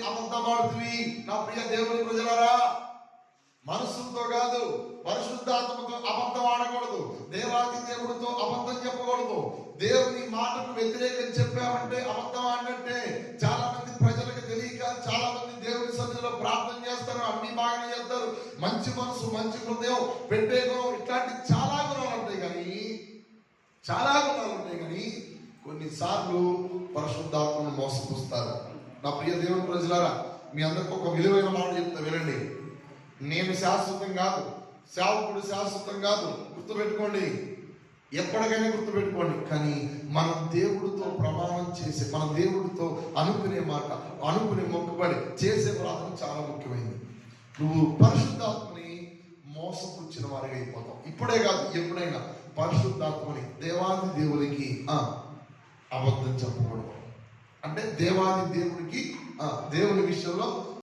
అబద్ధమాడుతుంది నా ప్రియ దేవుని ప్రజలారా మనసుతో కాదు పరిశుద్ధాత్మతో అబద్ధం ఆడకూడదు. దేవాది దేవుడితో అబద్ధం చెప్పకూడదు. దేవుని మాటకు వ్యతిరేకం చెప్పామంటే అబద్ధం ఆడినట్టే. చాలా మంది ప్రజలకు తెలియక చాలా మంది దేవుని సన్నిధిలో ప్రార్థన చేస్తారు అన్ని బాగానే చేస్తారు. మంచి మనసు మంచి హృదయం పెట్టే గుణం ఇట్లాంటి చాలా గుణాలు ఉంటాయి కానీ చాలా గుణాలు ఉంటాయి కానీ కొన్నిసార్లు పరిశుద్ధాత్మను మోసపుస్తారు. నా ప్రియ దేవుని ప్రజలారా మీ అందరికి ఒక విలువైన మాట చెప్తా వినండి. నేను శాశ్వతం కాదు. సేవకుడు శాశ్వతం కాదు. గుర్తుపెట్టుకోండి. ఎప్పటికైనా గుర్తుపెట్టుకోండి. కానీ మన దేవుడితో ప్రమాణం చేసే మన దేవుడితో అనుకునే మాట అనుకునే మొక్కుబడి చేసే ప్రార్థన చాలా ముఖ్యమైనది. నువ్వు పరిశుద్ధాత్మని మోసపుచ్చిన వారిగా అయిపోతావు. ఇప్పుడే కాదు ఎప్పుడైనా పరిశుద్ధాత్మని దేవాది దేవునికి అబద్ధం చెప్పకూడదు. అంటే దేవాది దేవుడికి దేవుని విషయంలో